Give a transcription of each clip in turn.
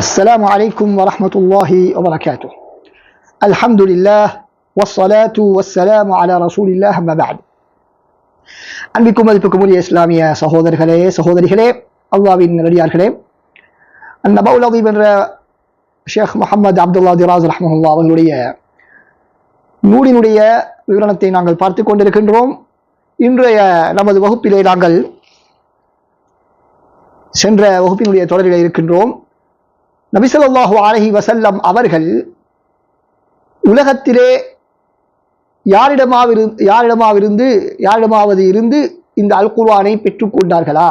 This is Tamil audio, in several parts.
السلام عليكم ورحمة الله وبركاته الحمد لله والصلاة والسلام على رسول الله أما بعد அன்பிக்கும் மதிப்புக்கும் உரிய இஸ்லாமிய சகோதரர்களே சகோதரிகளே அல்லாவின் நடிகார்களே நபவுல் என்ற ஷேக் முகமது அப்துல்லா திராஸ் ரஹ்மஹுல்லா அவர்களுடைய நூலினுடைய விவரணத்தை நாங்கள் பார்த்து கொண்டிருக்கின்றோம் இன்றைய நமது வகுப்பிலே நாங்கள் சென்ற வகுப்பினுடைய தொடரிலே இருக்கின்றோம் நபிசல்லாஹு அலஹி வசல்லம் அவர்கள் உலகத்திலே யாரிடமாவிரு யாரிடமாவிருந்து யாரிடமாவது இருந்து இந்த அல் குர்வானை பெற்றுக்கொண்டார்களா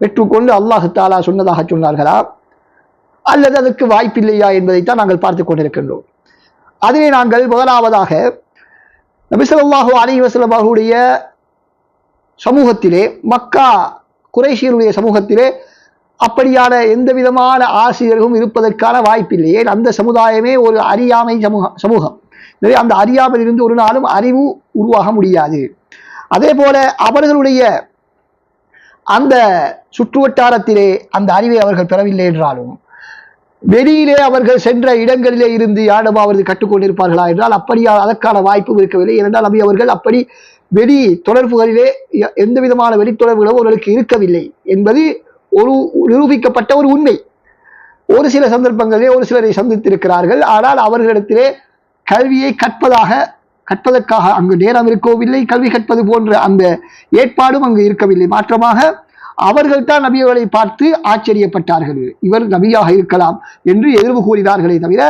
பெற்றுக்கொண்டு அல்லாஹு தாலா சொன்னதாக சொன்னார்களா? அல்லது அதற்கு வாய்ப்பில்லையா என்பதைத்தான் நாங்கள் பார்த்து கொண்டிருக்கின்றோம். அதிலே நாங்கள் முதலாவதாக நபிசல்லாஹு அலி வசலம் அவர்களுடைய சமூகத்திலே மக்கா குறைஷியருடைய சமூகத்திலே அப்படியான எந்த விதமான ஆசிரியர்களும் இருப்பதற்கான வாய்ப்பில்லை. ஏன்? அந்த சமுதாயமே ஒரு அறியாமை சமூக சமூகம். எனவே அந்த அறியாமல் இருந்து ஒரு நாளும் அறிவு உருவாக முடியாது. அதே போல அவர்களுடைய அந்த சுற்றுவட்டாரத்திலே அந்த அறிவை அவர்கள் பெறவில்லை என்றாலும் வெளியிலே அவர்கள் சென்ற இடங்களிலே இருந்து யாரும் அவர்கள் கற்றுக்கொண்டிருப்பார்களா என்றால் அப்படி அதற்கான வாய்ப்பும் இருக்கவில்லை. ஏனென்றால் நபி அவர்கள் அப்படி வெளி தொடர்புகளிலே எந்த விதமான வெளித்தொடர்புகளும் அவர்களுக்கு இருக்கவில்லை என்பது ஒரு நிரூபிக்கப்பட்ட ஒரு உண்மை. ஒரு சில சந்தர்ப்பங்களிலே ஒரு சிலரை சந்தித்திருக்கிறார்கள். ஆனால் அவர்களிடத்திலே கல்வியை கற்பதாக கற்பதற்காக அங்கு நேரம் இருக்கவில்லை. கல்வி கற்பது போன்ற அந்த ஏற்பாடும் அங்கு இருக்கவில்லை. மாற்றமாக அவர்கள் தான் நபியவர்களை பார்த்து ஆச்சரியப்பட்டார்கள். இவர் நபியாக இருக்கலாம் என்று எதிர்வு கூறினார்களே தவிர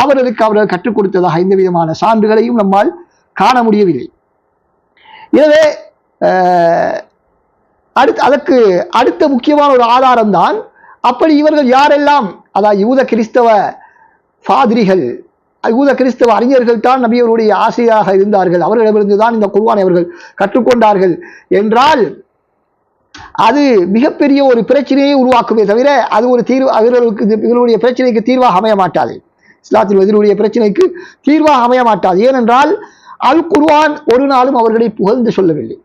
அவர்களுக்கு அவர்கள் கற்றுக் கொடுத்ததாக எந்த விதமான சான்றுகளையும் நம்மால் காண முடியவில்லை. எனவே அடுத்து அதற்கு அடுத்த முக்கியமான ஒரு ஆதாரம் தான் அப்படி இவர்கள் யாரெல்லாம் அதாவது யூத கிறிஸ்தவ பாதிரிகள் யூத கிறிஸ்தவ அறிஞர்கள் தான் நபியவருடைய ஆசையாக இருந்தார்கள். அவர்களிடமிருந்து தான் இந்த குர்ஆனை அவர்கள் கற்றுக்கொண்டார்கள் என்றால் அது மிகப்பெரிய ஒரு பிரச்சனையை உருவாக்குமே தவிர அது ஒரு தீர்வு அவர்களுக்கு இவர்களுடைய பிரச்சனைக்கு தீர்வாக அமைய மாட்டாது. இஸ்லாத்தில் இதனுடைய பிரச்சனைக்கு தீர்வாக அமைய மாட்டாது. ஏனென்றால் அல் குர்வான் ஒரு நாளும் அவர்களை புகழ்ந்து சொல்லவில்லை.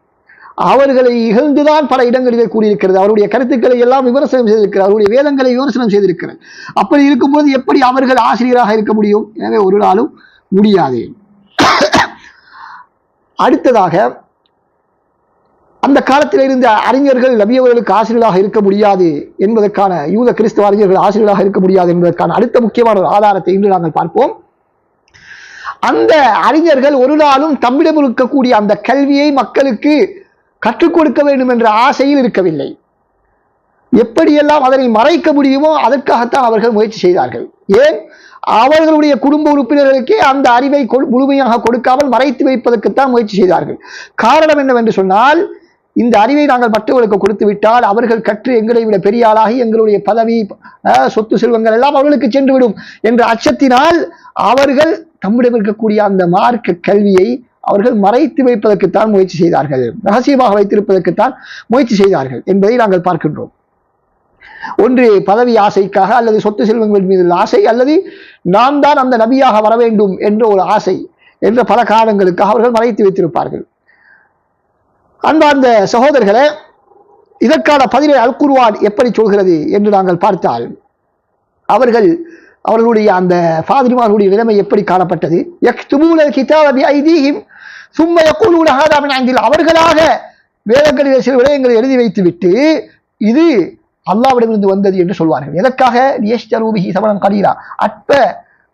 அவர்களை இகழ்ந்துதான் பல இடங்களிலே கூறியிருக்கிறது. அவருடைய கருத்துக்களை எல்லாம் விமர்சனம் செய்திருக்கிறார். அவருடைய வேதங்களை விமர்சனம் செய்திருக்கிறார். அப்படி இருக்கும்போது எப்படி அவர்கள் ஆசிரியராக இருக்க முடியும்? எனவே ஒரு நாளும் முடியாது. அடுத்ததாக அந்த காலத்தில் இருந்த அறிஞர்கள் நபியவர்களுக்கு ஆசிரியர்களாக இருக்க முடியாது என்பதற்கான யூத கிறிஸ்தவ அறிஞர்கள் ஆசிரியர்களாக இருக்க முடியாது என்பதற்கான அடுத்த முக்கியமான ஒரு ஆதாரத்தை இன்று நாங்கள் பார்ப்போம். அந்த அறிஞர்கள் ஒரு நாளும் தம்மிடம் இருக்கக்கூடிய அந்த கல்வியை மக்களுக்கு கற்றுக் கொடுக்க வேண்டும் என்ற ஆசையில் இருக்கவில்லை. எப்படியெல்லாம் அதனை மறைக்க முடியுமோ அதற்காகத்தான் அவர்கள் முயற்சி செய்தார்கள். ஏன்? அவர்களுடைய குடும்ப உறுப்பினர்களுக்கே அந்த அறிவை கொடு- முழுமையாக கொடுக்காமல் மறைத்து வைப்பதற்குத்தான் முயற்சி செய்தார்கள். காரணம் என்னவென்று சொன்னால் இந்த அறிவை நாங்கள் மற்றவர்களுக்கு கொடுத்து விட்டால் அவர்கள் கற்று எங்களை விட பெரிய ஆளாகி எங்களுடைய பதவி சொத்து செல்வங்கள் எல்லாம் அவர்களுக்கு சென்றுவிடும் என்ற அச்சத்தினால் அவர்கள் தம்மிடம் இருக்கக்கூடிய அந்த மார்க்க கல்வியை அவர்கள் மறைத்து வைப்பதற்குத்தான் முயற்சி செய்தார்கள். ரகசியமாக வைத்திருப்பதற்குத்தான் முயற்சி செய்தார்கள் என்பதை நாங்கள் பார்க்கின்றோம். ஒன்று பதவி ஆசைக்காக அல்லது சொத்து செல்வங்கள் மீது உள்ள ஆசை அல்லது நாம் தான் அந்த நபியாக வர வேண்டும் என்ற ஒரு ஆசை என்ற பல காரணங்களுக்காக அவர்கள் மறைத்து வைத்திருப்பார்கள். அன்பார்ந்த சகோதரர்களே இதற்கான பதிலை அல் எப்படி சொல்கிறது என்று நாங்கள் பார்த்தால் அவர்கள் அவர்களுடைய அந்த ஃபாதிரிமார்களுடைய நிலைமை எப்படி காணப்பட்டது? யக்துபூன கிதாபி பிஐதீஹிம் சும்மா யக்கூலூன ஹாதா மின் அவர்களாக வேதங்களிலே சில விடயங்களை எழுதி வைத்துவிட்டு இது அல்லாவிடமிருந்து வந்தது என்று சொல்வார்கள். எதற்காக? லியஷ்தரூபிஹி சமணம் கலீலா. அற்ப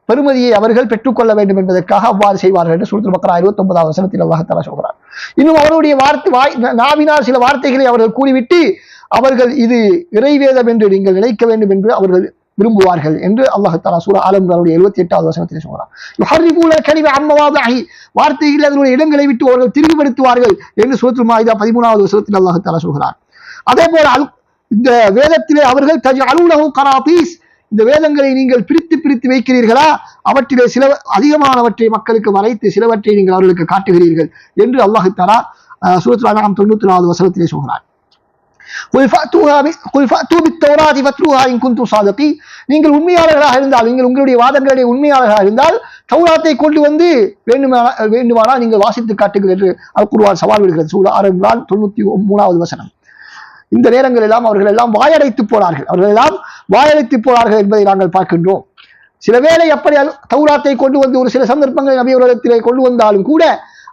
பெருமதியை அவர்கள் பெற்றுக்கொள்ள வேண்டும் என்பதற்காக அவ்வாறு செய்வார்கள் என்று சுருத்து பக்ரா இருபத்தி ஒன்பதாவது வசனத்தில் அல்லாஹத்தலா சொல்கிறார் இன்னும் அவருடைய வார்த்தை வாய் நாவினால் சில வார்த்தைகளை அவர்கள் கூறிவிட்டு அவர்கள் இது இறைவேதம் என்று நீங்கள் நினைக்க வேண்டும் என்று அவர்கள் விரும்புவார்கள் என்று அல்லாஹு தாலா சூரா ஆலம்களுடைய எழுபத்தி எட்டாவது வசனத்தில் சொல்கிறார் யுஹர்ரிபூன கலிம அம்மவாதஹி வார்த்தைகள் அதனுடைய இடங்களை விட்டு அவர்கள் திரும்பிப்படுத்துவார்கள் என்று சூரத்துல் மாயிதா பதிமூணாவது வசனத்தில் அல்லாஹு தாலா சொல்கிறார் அதே போல அல் இந்த வேதத்திலே அவர்கள் தஜ் அலுலகு கராபீஸ் இந்த வேதங்களை நீங்கள் பிரித்து பிரித்து வைக்கிறீர்களா? அவற்றிலே சில அதிகமானவற்றை மக்களுக்கு மறைத்து சிலவற்றை நீங்கள் அவர்களுக்கு காட்டுகிறீர்கள் என்று அல்லாஹு தாலா அஹ், சூரத்துல் தொண்ணூத்தி நாலாவது வசனத்திலே சொல்கிறார் குல் ஃபாத்துஹா குல் ஃபாத்து பித்தௌராதி ஃபத்ருஹா இன் குந்தும் சாதத்தி நீங்கள் உண்மையாளர்களாக இருந்தால் நீங்கள் உங்களுடைய வாதங்களுடைய உண்மையாளர்களாக இருந்தால் தௌராத்தை கொண்டு வந்து வேண்டுமானா வேண்டுமானால் நீங்கள் வாசித்து காட்டுங்கள் என்று அவர் கூறுவார் சவால் விடுகிறது. சூழ் ஆரம்பிதான் தொண்ணூத்தி மூணாவது வசனம். இந்த நேரங்கள் எல்லாம் அவர்கள் எல்லாம் வாயடைத்து போனார்கள். அவர்கள் எல்லாம் வாயடைத்து போனார்கள் என்பதை நாங்கள் பார்க்கின்றோம். சில வேளை அப்படி தௌராத்தை கொண்டு வந்து ஒரு சில சந்தர்ப்பங்களை நபியவரிடத்திலே கொண்டு வந்தாலும் கூட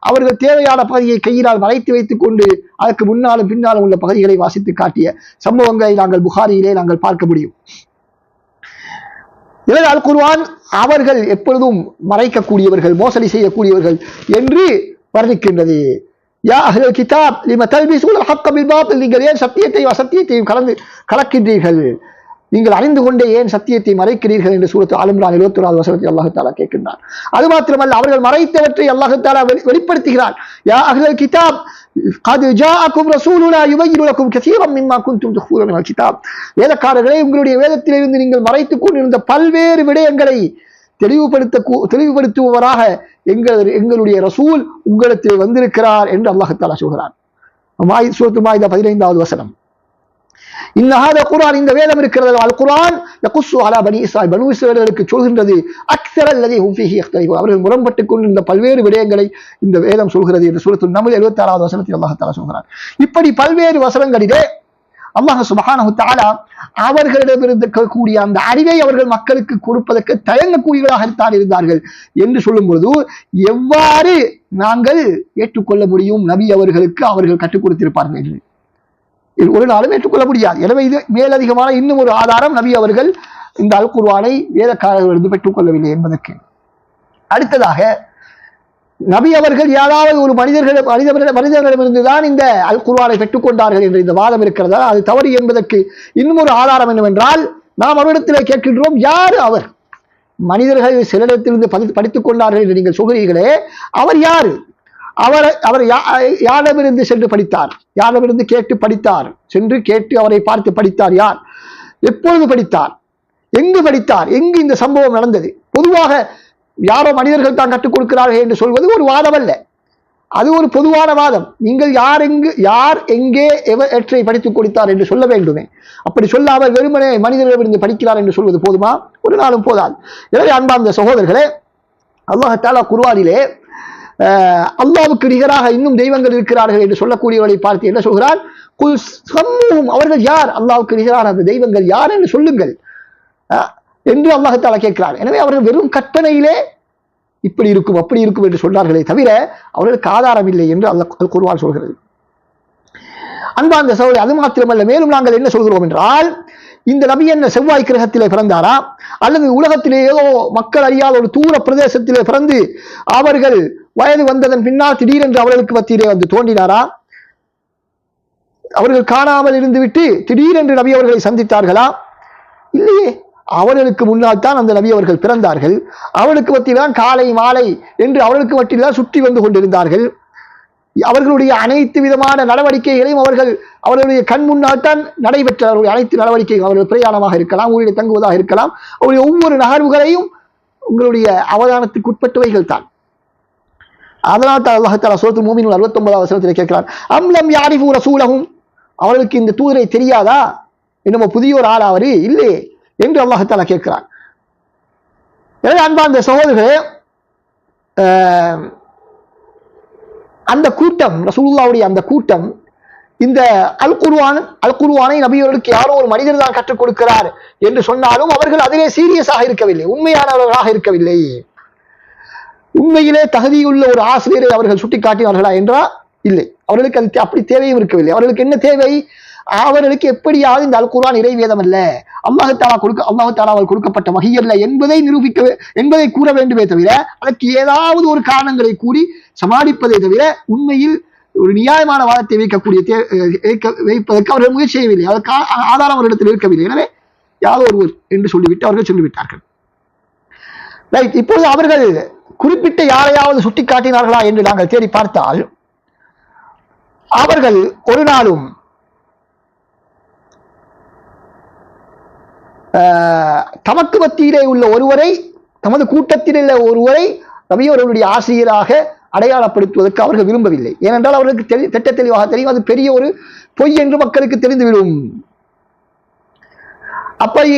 அவர்கள் தேவையான பகுதியை கையினால் மறைத்து வைத்துக் கொண்டு அதற்கு முன்னாலும் பின்னாலும் உள்ள பகுதிகளை வாசித்து காட்டிய சம்பவங்களை நாங்கள் புகாரியிலே நாங்கள் பார்க்க முடியும். எனவே அல் அவர்கள் எப்பொழுதும் மறைக்கக்கூடியவர்கள் மோசடி செய்யக்கூடியவர்கள் என்று வர்ணிக்கின்றது. யா அஹ்லல் கிதாப் லிம ஹக்க பில் பாத்தில் நீங்கள் ஏன் சத்தியத்தையும் அசத்தியத்தையும் கலந்து கலக்கின்றீர்கள்? நீங்கள் அறிந்து கொண்டே ஏன் சத்தியத்தை மறைக்கிறீர்கள் என்று சூரத்து ஆளுமிரான் இருபத்தி ஒராவது வசனத்தை அல்லாஹாலா கேட்கின்றார் அது மாத்திரமல்ல அவர்கள் மறைத்தவற்றை அல்லாஹாலா வெளிப்படுத்துகிறார். யா அகல் கிதாப் கது வேதக்காரர்களே உங்களுடைய வேதத்திலிருந்து நீங்கள் மறைத்துக் கொண்டிருந்த பல்வேறு விடயங்களை தெளிவுபடுத்த தெளிவுபடுத்துபவராக எங்கள் எங்களுடைய ரசூல் உங்களுக்கு வந்திருக்கிறார் என்று அல்லாஹத்தாலா சொல்கிறார் மாய் பதினைந்தாவது வசனம் இன்னஹாத குரான் இந்த வேதம் இருக்கிறது அல் குரான் குசு அலா பனி இஸ்ராய் பனு இஸ்ரேலருக்கு சொல்கின்றது அக்ஸர அல்லதி ஹுஃபிஹி ஃபீஹி அவர்கள் முரண்பட்டுக் கொண்டிருந்த பல்வேறு விடயங்களை இந்த வேதம் சொல்கிறது என்று சூரத்து நமல் 76வது வசனத்தில் அல்லாஹ் சொல்கிறார் இப்படி பல்வேறு வசனங்களிலே அல்லாஹ் சுபஹானஹு தாலா அவர்களிடமிருந்து இருக்கக்கூடிய அந்த அறிவை அவர்கள் மக்களுக்கு கொடுப்பதற்கு தயங்கக்கூடியவர்களாகத்தான் இருந்தார்கள் என்று சொல்லும் பொழுது எவ்வாறு நாங்கள் ஏற்றுக்கொள்ள முடியும்? நபி அவர்களுக்கு அவர்கள் கற்றுக் கொடுத்திருப்பார்கள் என்று. ஒரு நாளும் ஏற்றுக்கொள்ள முடியாது. எனவே இது மேலதிகமான இன்னும் ஒரு ஆதாரம் நபி அவர்கள் இந்த அல் குர்வானை வேதக்காரர்களிருந்து பெற்றுக்கொள்ளவில்லை என்பதற்கு. அடுத்ததாக நபி அவர்கள் யாராவது ஒரு மனிதர்கள் மனித மனிதர்களிடமிருந்து தான் இந்த அல் குர்வானை பெற்றுக்கொண்டார்கள் என்ற இந்த வாதம் இருக்கிறதா? அது தவறு என்பதற்கு இன்னும் ஒரு ஆதாரம் என்னவென்றால் நாம் அவரிடத்தில் கேட்கின்றோம் யார் அவர்? மனிதர்கள் சிலரிடத்திலிருந்து படி- படித்துக் கொண்டார்கள் என்று நீங்கள் சொல்கிறீர்களே அவர் யாரு? அவரை அவர் யா- யாரிடமிருந்து சென்று படித்தார். யாரிடமிருந்து கேட்டு படித்தார். சென்று கேட்டு அவரை பார்த்து படித்தார் யார்? எப்பொழுது படித்தார்? எங்கு படித்தார்? எங்கு இந்த சம்பவம் நடந்தது? பொதுவாக யாரோ மனிதர்கள் தான் கற்றுக் கொடுக்கிறார்கள் என்று சொல்வது ஒரு வாதம் அல்ல. அது ஒரு பொதுவான வாதம். நீங்கள் யார் எங்கு யார் எங்கே எவற்றை எற்றை படித்துக் கொடுத்தார் என்று சொல்ல வேண்டுமே. அப்படி சொல்லாமல் வெறுமனே மனிதர்களிடமிருந்து படிக்கிறார் என்று சொல்வது போதுமா? ஒரு நாளும் போதாது. எனவே அன்பார்ந்த சகோதரர்களே அல்லாஹாலா குருவானிலே அல்லாவுக்கு நிகராக இன்னும் தெய்வங்கள் இருக்கிறார்கள் என்று சொல்லக்கூடியவர்களை பார்த்து என்ன சொல்கிறார் குல் சம்மூஹும். அவர்கள் யார்? அல்லாவுக்கு நிகரான அந்த தெய்வங்கள் யார் என்று சொல்லுங்கள். என்று அல்லாஹத்தாலா கேட்கிறார் எனவே அவர்கள் வெறும் கற்பனையிலே இப்படி இருக்கும் அப்படி இருக்கும் என்று சொன்னார்களே தவிர அவர்களுக்கு ஆதாரம் இல்லை என்று அல்ல அல் சொல்கிறது. அன்பார்ந்த சோழி அது மாத்திரமல்ல மேலும் நாங்கள் என்ன சொல்கிறோம் என்றால் இந்த நபி என்ன செவ்வாய் கிரகத்திலே பிறந்தாரா? அல்லது உலகத்திலே ஏதோ மக்கள் அறியாத ஒரு தூர பிரதேசத்திலே பிறந்து அவர்கள் வயது வந்ததன் பின்னால் திடீரென்று அவர்களுக்கு மத்தியிலே வந்து தோன்றினாரா? அவர்கள் காணாமல் இருந்துவிட்டு திடீரென்று நபி அவர்களை சந்தித்தார்களா? இல்லையே. அவர்களுக்கு முன்னால் தான் அந்த நபி அவர்கள் பிறந்தார்கள். அவர்களுக்கு மத்தியில்தான் காலை மாலை என்று அவர்களுக்கு மத்தியில் சுற்றி வந்து கொண்டிருந்தார்கள். அவர்களுடைய அனைத்து விதமான நடவடிக்கைகளையும் அவர்கள் அவர்களுடைய கண் முன்னால் தான் நடைபெற்ற அவருடைய அனைத்து நடவடிக்கைகள் அவர்கள் பிரயாணமாக இருக்கலாம் ஊரில் தங்குவதாக இருக்கலாம். அவருடைய ஒவ்வொரு நகர்வுகளையும் உங்களுடைய அவதானத்துக்கு உட்பட்டவைகள் தான். அதனால் தான் அல்லாஹ் தாலா சோத்து மூமின் அறுபத்தொன்பதாம் வசனத்தில் கேட்கிறார் அம்லம் யாரிஃபு ரசூலகும் அவர்களுக்கு இந்த தூதரை தெரியாதா? என்னமோ புதிய ஒரு ஆள் அவரு? இல்லையே என்று அல்லாஹ் தாலா கேட்கிறார் எனவே அன்பார்ந்த சகோதரர்களே ஆஹ், அந்த கூட்டம் ரசூல்லாவுடைய அந்த கூட்டம் இந்த அல் குருவான் அல் குருவானை நபியவர்களுக்கு யாரோ ஒரு மனிதர் தான் கற்றுக் கொடுக்கிறார் என்று சொன்னாலும் அவர்கள் அதிலே சீரியஸாக இருக்கவில்லை உண்மையானவர்களாக இருக்கவில்லை. உண்மையிலே தகுதியுள்ள ஒரு ஆசிரியரை அவர்கள் சுட்டிக்காட்டினார்களா என்றா? இல்லை. அவர்களுக்கு அது தே- அப்படி தேவையும் இருக்கவில்லை. அவர்களுக்கு என்ன தேவை? அவர்களுக்கு எப்படியாவது இந்த அல்குரான் இறைவேதம் அல்ல. அல்லாஹ் கொடுக்க அல்லாஹ் கொடுக்கப்பட்ட வகை அல்ல என்பதை நிரூபிக்க என்பதை கூற வேண்டுமே தவிர அதற்கு ஏதாவது ஒரு காரணங்களை கூறி சமாளிப்பதை தவிர உண்மையில் ஒரு நியாயமான வாதத்தை வைக்கக்கூடிய வைக்க- வைப்பதற்கு அவர்கள் முயற்சி செய்யவில்லை. அதற்கு ஆ- ஆதாரம் அவரிடத்தில் இருக்கவில்லை. எனவே யாரோ ஒருவர் என்று சொல்லிவிட்டு அவர்கள் சொல்லிவிட்டார்கள். ரைட். இப்பொழுது அவர்கள் குறிப்பிட்ட யாரையாவது சுட்டிக்காட்டினார்களா என்று நாங்கள் தேடி பார்த்தால் அவர்கள் ஒரு நாளும் ஆஹ், தமக்கு மத்தியிலே உள்ள ஒருவரை தமது கூட்டத்தில் உள்ள ஒருவரை ரவியவர்களுடைய ஆசிரியராக அடையாளப்படுத்துவதற்கு அவர்கள் விரும்பவில்லை. ஏனென்றால் அவர்களுக்கு தெளி திட்ட தெளிவாக தெரியும். அது பெரிய ஒரு பொய் என்று மக்களுக்கு தெரிந்துவிடும். அப்படி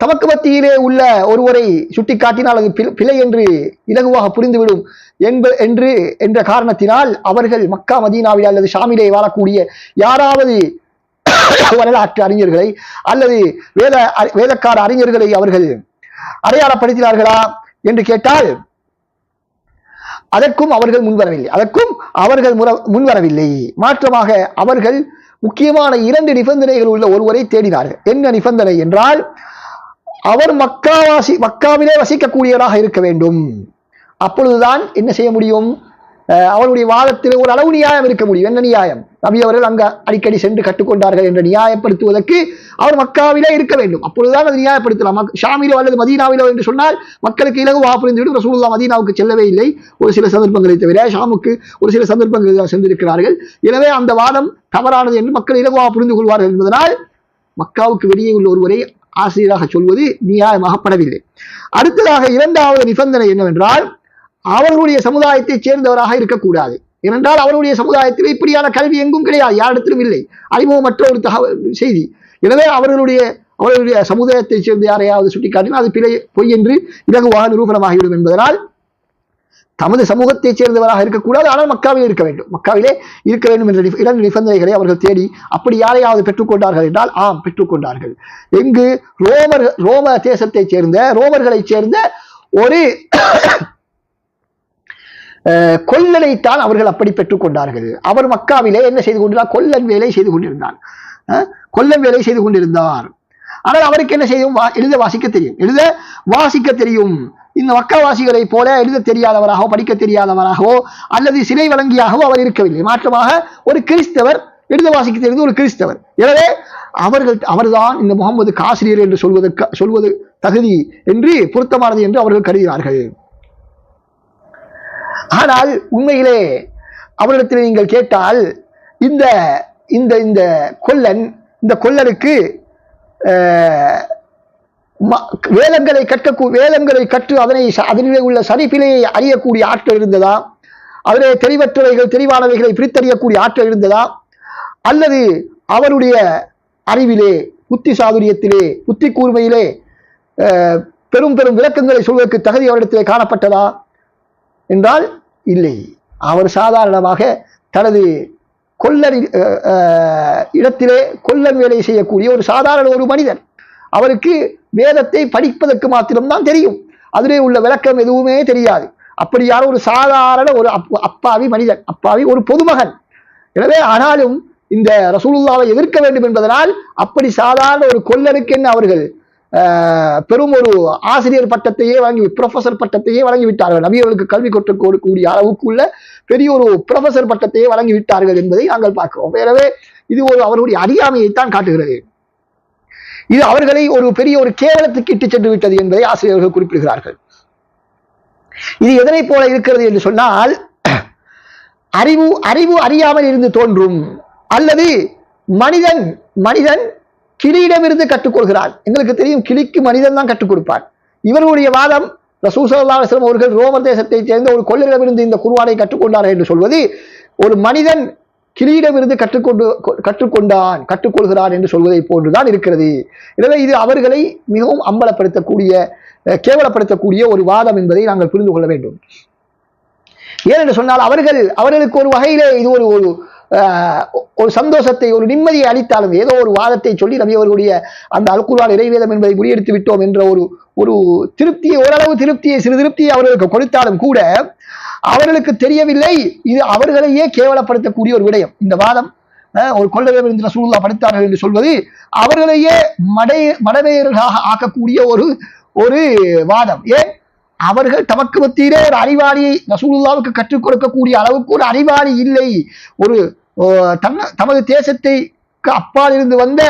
தமக்கு மத்தியிலே உள்ள ஒருவரை சுட்டிக்காட்டினால் அது பிழை என்று இலகுவாக புரிந்துவிடும். என்ப என்று என்ற காரணத்தினால் அவர்கள் மக்கா மதீனாவில் அல்லது ஷாமிலே வாழக்கூடிய யாராவது வரலாற்று அறிஞர்களை அல்லது வேத வேதக்கார அறிஞர்களை அவர்கள் அடையாளப்படுத்தினார்களா என்று கேட்டால் அதற்கும் அவர்கள் முன்வரவில்லை. அதற்கும் அவர்கள் முற- முன்வரவில்லை. மாற்றமாக அவர்கள் முக்கியமான இரண்டு நிபந்தனைகள் உள்ள ஒருவரை தேடினார்கள். என்ன நிபந்தனை என்றால் அவர் மக்காவாசி மக்காவிலே வசிக்கக்கூடியவராக இருக்க வேண்டும். அப்பொழுதுதான் என்ன செய்ய முடியும்? அவருடைய வாதத்தில் ஒரு அளவு நியாயம் இருக்க முடியும். என்ன நியாயம்? நபி அவர்கள் அங்க அடிக்கடி சென்று கற்றுக்கொண்டார்கள் என்று நியாயப்படுத்துவதற்கு அவர் மக்காவிலே இருக்க வேண்டும். அப்பொழுதுதான் அது நியாயப்படுத்தலாம். ஷாமிலோ அல்லது மதீனாவிலோ என்று சொன்னால் மக்களுக்கு இலகுவாக புரிந்துவிடும். ரசூலுல்லா மதீனாவுக்கு செல்லவே இல்லை. ஒரு சில சந்தர்ப்பங்களை தவிர ஷாமுக்கு ஒரு சில சந்தர்ப்பங்களில் தான் சென்றிருக்கிறார்கள். எனவே அந்த வாதம் தவறானது என்று மக்கள் இலகுவாக புரிந்து கொள்வார்கள் என்பதனால் மக்காவுக்கு வெளியே உள்ள ஒருவரை ஆசிரியராக சொல்வது நியாயமாகப்படவில்லை அடுத்ததாக இரண்டாவது நிபந்தனை என்னவென்றால் அவர்களுடைய சமுதாயத்தைச் சேர்ந்தவராக இருக்கக்கூடாது. ஏனென்றால் அவருடைய சமுதாயத்தில் இப்படியான கல்வி எங்கும் கிடையாது யாரிடத்திலும் இல்லை. அறிமுகமற்ற ஒரு தகவல் செய்தி. எனவே அவர்களுடைய அவர்களுடைய சமுதாயத்தைச் சேர்ந்த யாரையாவது சுட்டிக்காட்டினால் அது பிழை பொய் என்று இலகுவாக நிரூபணமாகிவிடும் என்பதனால் தமது சமூகத்தைச் சேர்ந்தவராக இருக்கக்கூடாது ஆனால் மக்காவில் இருக்க வேண்டும். மக்காவிலே இருக்க வேண்டும் என்ற இரண்டு நிபந்தனைகளை அவர்கள் தேடி அப்படி யாரையாவது பெற்றுக்கொண்டார்கள் என்றால் ஆம் பெற்றுக்கொண்டார்கள் எங்கு ரோமர் ரோம தேசத்தைச் சேர்ந்த ரோமர்களைச் சேர்ந்த ஒரு அஹ், கொல்லனைத்தான் அவர்கள் அப்படி பெற்றுக்கொண்டார்கள் அவர் மக்காவிலே என்ன செய்து கொண்டிருந்தார்? கொல்லன் வேலை செய்து கொண்டிருந்தார் கொல்லன் வேலை செய்து கொண்டிருந்தார். ஆனால் அவருக்கு என்ன செய்யும்? வா- எழுத வாசிக்க தெரியும். எழுத வாசிக்க தெரியும். இந்த மக்காவாசிகளை போல எழுத தெரியாதவராகவோ படிக்க தெரியாதவராகவோ அல்லது சிலை வழங்கியாகவோ அவர் இருக்கவில்லை. மாற்றமாக ஒரு கிறிஸ்தவர் எழுத வாசிக்க தெரிந்து ஒரு கிறிஸ்தவர். எனவே அவர்கள் அவர்தான் இந்த முகமது காசிரியர் என்று சொல்வதற்கு சொல்வது தகுதி என்று பொருத்தமானது என்று அவர்கள் கருதினார்கள் ஆனால் உண்மையிலே அவரிடத்தில் நீங்கள் கேட்டால் இந்த இந்த இந்த கொல்லன் இந்த கொல்லனுக்கு வேதங்களை கற்க வேதங்களை கற்று அதனை அதனிலே உள்ள சரிப்பிழையை அறியக்கூடிய ஆற்றல் இருந்ததா? அதிலே தெளிவற்றவைகள் தெளிவானவைகளை பிரித்தறியக்கூடிய ஆற்றல் இருந்ததா? அல்லது அவருடைய அறிவிலே புத்தி சாதுரியத்திலே புத்தி கூர்மையிலே பெரும் பெரும் விளக்கங்களை சொல்வதற்கு தகுதி அவரிடத்திலே காணப்பட்டதா? என்றால் இல்லை. அவர் சாதாரணமாக தனது கொல்லர் இடத்திலே கொல்லன் வேலை செய்யக்கூடிய ஒரு சாதாரண ஒரு மனிதன். அவருக்கு வேதத்தை படிப்பதற்கு மாத்திரம்தான் தெரியும். அதிலே உள்ள விளக்கம் எதுவுமே தெரியாது. அப்படியான ஒரு சாதாரண ஒரு அப்பாவி மனிதன் அப்பாவி ஒரு பொதுமகன். எனவே ஆனாலும் இந்த ரசூலுல்லாவை எதிர்க்க வேண்டும் என்பதனால் அப்படி சாதாரண ஒரு கொல்லனுக்கு என்ன அவர்கள்? பெரும் ஒரு ஆசிரியர் பட்டத்தையே வாங்கி ப்ரொஃபசர் பட்டத்தையே வழங்கி விட்டார்கள் நபியவர்களுக்கு கல்வி கற்றுக் கொடுக்கக்கூடிய அளவுக்கு உள்ள பெரிய ஒரு ப்ரொஃபசர் பட்டத்தையே வழங்கி விட்டார்கள் என்பதை நாங்கள் பார்க்கிறோம். எனவே இது ஒரு அவருடைய அறியாமையைத்தான் காட்டுகிறது. இது அவர்களை ஒரு பெரிய ஒரு கேவலத்துக்கு இட்டு சென்று விட்டது என்பதை ஆசிரியர்கள் குறிப்பிடுகிறார்கள். இது எதனை போல இருக்கிறது என்று சொன்னால் அறிவு அறிவு அறியாமல் இருந்து தோன்றும் அல்லது மனிதன் மனிதன் கிளியிடமிருந்து கற்றுக்கொள்கிறார் எங்களுக்கு தெரியும் கிளிக்கு மனிதன் தான் கற்றுக் கொடுப்பான் இவர்களுடைய வாதம் ரசூல் அவர்கள் ரோமர் தேசத்தைச் சேர்ந்த ஒரு கொள்ளரிடமிருந்து இந்த குருவானை கற்றுக்கொண்டார்கள் என்று சொல்வது ஒரு மனிதன் கிளியிடமிருந்து கற்றுக்கொண்டு கொ- கற்றுக்கொண்டான் கற்றுக்கொள்கிறான் என்று சொல்வதை போன்றுதான் இருக்கிறது. எனவே இது அவர்களை மிகவும் அம்பலப்படுத்தக்கூடிய கேவலப்படுத்தக்கூடிய ஒரு வாதம் என்பதை நாங்கள் புரிந்து கொள்ள வேண்டும். ஏனென்று சொன்னால் அவர்கள் அவர்களுக்கு ஒரு வகையிலே இது ஒரு ஒரு ஒரு சந்தோஷத்தை ஒரு நிம்மதியை அளித்தாலும் ஏதோ ஒரு வாதத்தை சொல்லி நபி அவர்களுடைய அந்த அல்குர்ஆன் இறைவேதம் என்பதை முறியடித்து விட்டோம் என்ற ஒரு ஒரு திருப்தியை ஓரளவு திருப்தியை சிறு திருப்தியை அவர்களுக்கு கொடுத்தாலும் கூட அவர்களுக்கு தெரியவில்லை. இது அவர்களையே கேவலப்படுத்தக்கூடிய ஒரு விடயம். இந்த வாதம் ஒரு கொள்ளவே இருந்து ரசூலுல்லாஹ் படுத்தார்கள் என்று சொல்வது அவர்களையே மடை மடவேயர்களாக ஆக்கக்கூடிய ஒரு ஒரு வாதம். ஏன்? அவர்கள் தமக்கு மத்தியிலே ஒரு அறிவாளி ரசூலுல்லாவுக்கு கற்றுக் கொடுக்கக்கூடிய அளவுக்கு ஒரு அறிவாளி இல்லை. ஒரு ஓ, தமது தேசத்தை அப்பால் இருந்து வந்த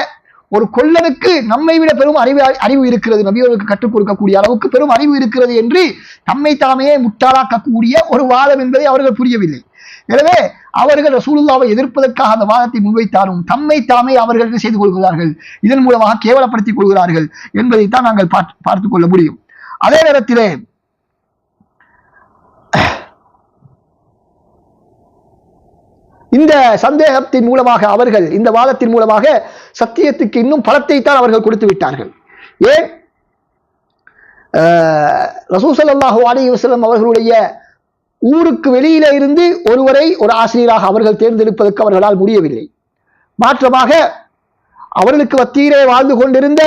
ஒரு கொல்லனுக்கு நம்மை விட பெரும் அறிவு அறிவு இருக்கிறது. நபியவர்களுக்கு கற்றுக் கொடுக்கக்கூடிய அளவுக்கு பெரும் அறிவு இருக்கிறது என்று தம்மை தாமையே முட்டாளாக்கக்கூடிய ஒரு வாதம் என்பதை அவர்கள் புரியவில்லை. எனவே அவர்கள் ரசூலுல்லாவை எதிர்ப்பதற்காக அந்த வாதத்தை முன்வைத்தாலும் தம்மை தாமே அவர்கள் செய்து கொள்கிறார்கள்? இதன் மூலமாக கேவலப்படுத்திக் கொள்கிறார்கள் என்பதைத்தான் நாங்கள் பார்த்து கொள்ள முடியும். அதே நேரத்திலே இந்த சந்தேகத்தின் மூலமாக அவர்கள் இந்த வாதத்தின் மூலமாக சத்தியத்துக்கு இன்னும் பலத்தை தான் அவர்கள் கொடுத்து விட்டார்கள். ஏன்? ரசூசல்லாஹு அலி அவர்களுடைய ஊருக்கு வெளியில இருந்து ஒருவரை ஒரு ஆசிரியராக அவர்கள் தேர்ந்தெடுப்பதற்கு அவர்களால் முடியவில்லை. மாற்றமாக அவர்களுக்கு வத்தீரே வாழ்ந்து கொண்டிருந்த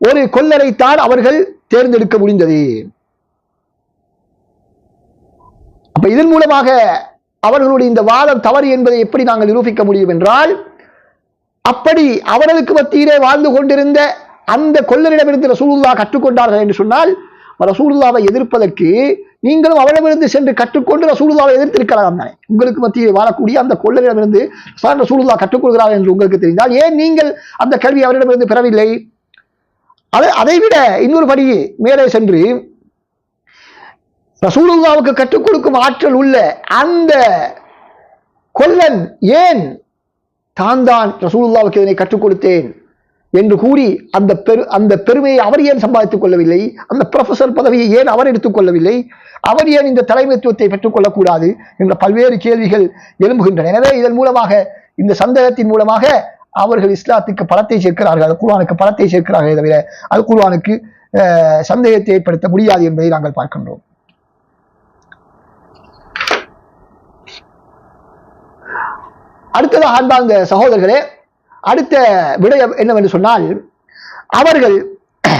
ஒரு கொல்லரைத்தான் அவர்கள் தேர்ந்தெடுக்க முடிந்தது. அப்ப இதன் மூலமாக அவர்களுடைய இந்த வாதம் தவறு என்பதை எப்படி நாங்கள் நிரூபிக்க முடியும் என்றால் அப்படி அவர்களுக்கு மத்தியிலே வாழ்ந்து கொண்டிருந்த அந்த கொள்ளரிடமிருந்து ரசூலுல்லா கற்றுக்கொண்டார்கள் என்று சொன்னால் ரசூலுல்லாவை எதிர்ப்பதற்கு நீங்களும் அவரிடமிருந்து சென்று கற்றுக்கொண்டு ரசூலுல்லாவை எதிர்த்திருக்கலாம் தானே. உங்களுக்கு மத்தியே வாழக்கூடிய அந்த கொள்ளரிடமிருந்து சார் ரசூலுல்லா கற்றுக்கொள்கிறார் என்று உங்களுக்கு தெரிந்தால் ஏன் நீங்கள் அந்த கல்வி அவரிடமிருந்து பெறவில்லை? அதை அதை விட இன்னொரு படி மேலே சென்று ரசூலுல்லாவுக்கு கற்றுக் கொடுக்கும் ஆற்றல் உள்ள அந்த கொல்லன் ஏன் தான் தான் ரசூலுல்லாவுக்கு இதனை கற்றுக் கொடுத்தேன் என்று கூறி அந்த பெரு அந்த பெருமையை அவர் ஏன் சம்பாதித்துக் கொள்ளவில்லை? அந்த ப்ரொஃபசர் பதவியை ஏன் அவர் எடுத்துக்கொள்ளவில்லை அவர் ஏன் இந்த தலைமைத்துவத்தை பெற்றுக்கொள்ளக்கூடாது என்ற பல்வேறு கேள்விகள் எழும்புகின்றன. எனவே இதன் மூலமாக இந்த சந்தேகத்தின் மூலமாக அவர்கள் இஸ்லாத்துக்கு பலத்தை சேர்க்கிறார்கள் அது குர்ஆனுக்கு பலத்தை சேர்க்கிறார்களே தவிர அது குருவானுக்கு சந்தேகத்தை ஏற்படுத்த முடியாது என்பதை நாங்கள் பார்க்கின்றோம். அடுத்ததாக ஆண்பாங்க சகோதரர்களே அடுத்த விடயம் என்னவென்று சொன்னால் அவர்கள்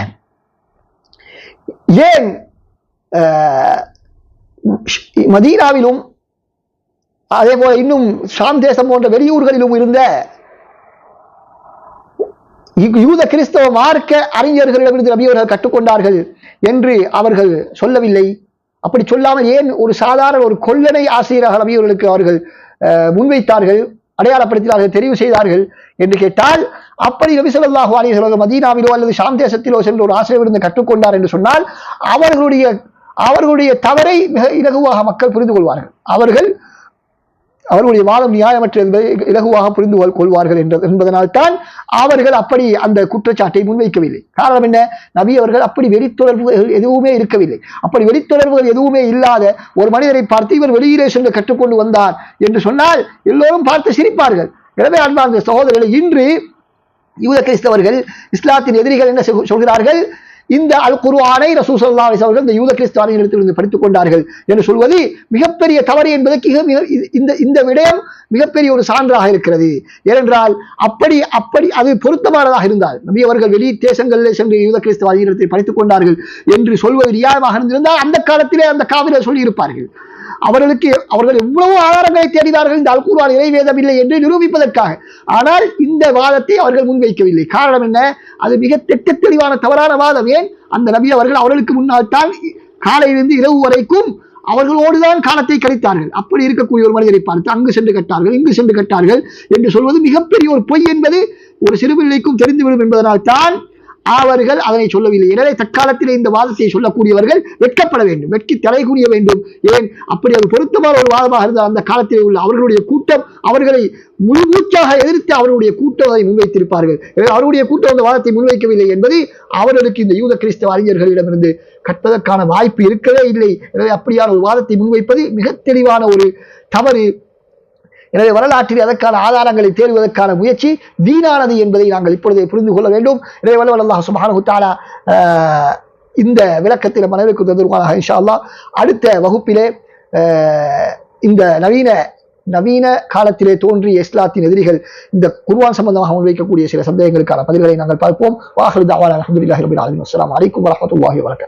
ஏன் மதீனாவிலும் அதே போல இன்னும் ஷாம் தேசம் போன்ற வெளியூர்களிலும் இருந்த யூத கிறிஸ்தவ மார்க்க அறிஞர்களிடமிருந்து நபியவர்கள் கற்றுக்கொண்டார்கள் என்று அவர்கள் சொல்லவில்லை. அப்படி சொல்லாமல் ஏன் ஒரு சாதாரண ஒரு கொல்லனை ஆசிரியராக நபியவர்களுக்கு அவர்கள் முன்வைத்தார்கள்? அடையாளப்படுத்தினார்கள் தெரிவு செய்தார்கள் என்று கேட்டால் அப்படி நபி ஸல்லல்லாஹு மதீனாவிலோ அல்லது ஷாம் தேசத்திலோ சென்று ஒரு ஆசிரியரிடம் கற்றுக்கொண்டார் என்று சொன்னால் அவர்களுடைய அவர்களுடைய தவறை மிக இலகுவாக மக்கள் புரிந்து கொள்வார்கள். அவர்கள் அவர்களுடைய வாதம் நியாயமற்ற என்பதை இலகுவாக புரிந்து கொள்வார்கள் என்ற என்பதனால்தான் அவர்கள் அப்படி அந்த குற்றச்சாட்டை முன்வைக்கவில்லை. காரணம் என்ன? நபி அவர்கள் அப்படி வெளித்தொடர்புகள் எதுவுமே இருக்கவில்லை. அப்படி வெளித்தொடர்புகள் எதுவுமே இல்லாத ஒரு மனிதரை பார்த்து இவர் வெளியிலே சென்று கற்றுக்கொண்டு வந்தார் என்று சொன்னால் எல்லோரும் பார்த்து சிரிப்பார்கள். எனவே அன்பார்ந்த சகோதரர்கள் இன்று யூத கிறிஸ்தவர்கள் இஸ்லாத்தின் எதிரிகள் என்ன சொல்கிறார்கள்? இந்த அல் குருவானை ரசூ சல்லா அலைஹி அவர்கள் இந்த யூத கிறிஸ்தவர்களிடத்திலிருந்து படித்துக் கொண்டார்கள் என்று சொல்வது மிகப்பெரிய தவறு என்பதற்கு மிக- இந்த இந்த விடயம் மிகப்பெரிய ஒரு சான்றாக இருக்கிறது. ஏனென்றால் அப்படி அப்படி அது பொருத்தமானதாக இருந்தால் நபி அவர்கள் வெளி தேசங்களில் சென்று யூத கிறிஸ்தவ அறிஞரத்தை படித்துக் கொண்டார்கள் என்று சொல்வது நியாயமாக இருந்திருந்தால் அந்த காலத்திலே அந்த காவிரை சொல்லியிருப்பார்கள். அவர்களுக்கு அவர்கள் எவ்வளவு ஆதாரங்களை தேடினார்கள். இந்த அல்குர்ஆன் இறைவேதம் இல்லை என்று நிரூபிப்பதற்காக. ஆனால் இந்த வாதத்தை அவர்கள் முன்வைக்கவில்லை. காரணம் என்ன? அது மிக திட்ட தெளிவான தவறான வாதம். ஏன்? அந்த நபி அவர்கள் அவர்களுக்கு முன்னால் தான் காலையிலிருந்து இரவு வரைக்கும் அவர்களோடுதான் காலத்தை கழித்தார்கள். அப்படி இருக்கக்கூடிய ஒரு மனிதரை பார்த்து அங்கு சென்று கட்டார்கள் இங்கு சென்று கட்டார்கள் என்று சொல்வது மிகப்பெரிய ஒரு பொய் என்பது ஒரு சிறுபிள்ளைக்கும் தெரிந்துவிடும் என்பதனால் தான் அவர்கள் அதனை சொல்லவில்லை. எனவே தற்காலத்தில் இந்த வாதத்தை சொல்லக்கூடியவர்கள் வெட்கப்பட வேண்டும். வெட்கி தலை கூறிய வேண்டும். ஏன்? அப்படி அது பொருத்தமான ஒரு வாதமாக இருந்தால் அந்த காலத்தில் உள்ள அவர்களுடைய கூட்டம் அவர்களை முழுமூச்சாக எதிர்த்து அவர்களுடைய கூட்டம் அதை முன்வைத்திருப்பார்கள். எனவே அவருடைய கூட்டம் அந்த வாதத்தை முன்வைக்கவில்லை என்பது அவர்களுக்கு இந்த யூத கிறிஸ்தவ அறிஞர்களிடமிருந்து கற்பதற்கான வாய்ப்பு இருக்கவே இல்லை. எனவே அப்படியான ஒரு வாதத்தை முன்வைப்பது மிக தெளிவான ஒரு தவறு. எனவே வரலாற்றில் அதற்கான ஆதாரங்களை தேடுவதற்கான முயற்சி வீணானது என்பதை நாங்கள் இப்பொழுதே புரிந்து கொள்ள வேண்டும். எனவே வல்ல அல்லாஹ் சுப்ஹானஹு ஆஹ், இந்த விளக்கத்தில் மனைவிக்கு தந்துருவானாக இன்ஷா அல்லா அடுத்த வகுப்பிலே ஆஹ், இந்த நவீன நவீன காலத்திலே தோன்றிய இஸ்லாத்தின் எதிரிகள் இந்த குர்வான் சம்பந்தமாக முன்வைக்கக்கூடிய சில சந்தேகங்களுக்கான பதில்களை நாங்கள் பார்ப்போம். வாஹிரு தஅவானா அல்ஹம்துலில்லாஹி ரபில் ஆலமீன். அஸ்ஸலாமு அலைக்கும் வரஹ்மத்துல்லாஹி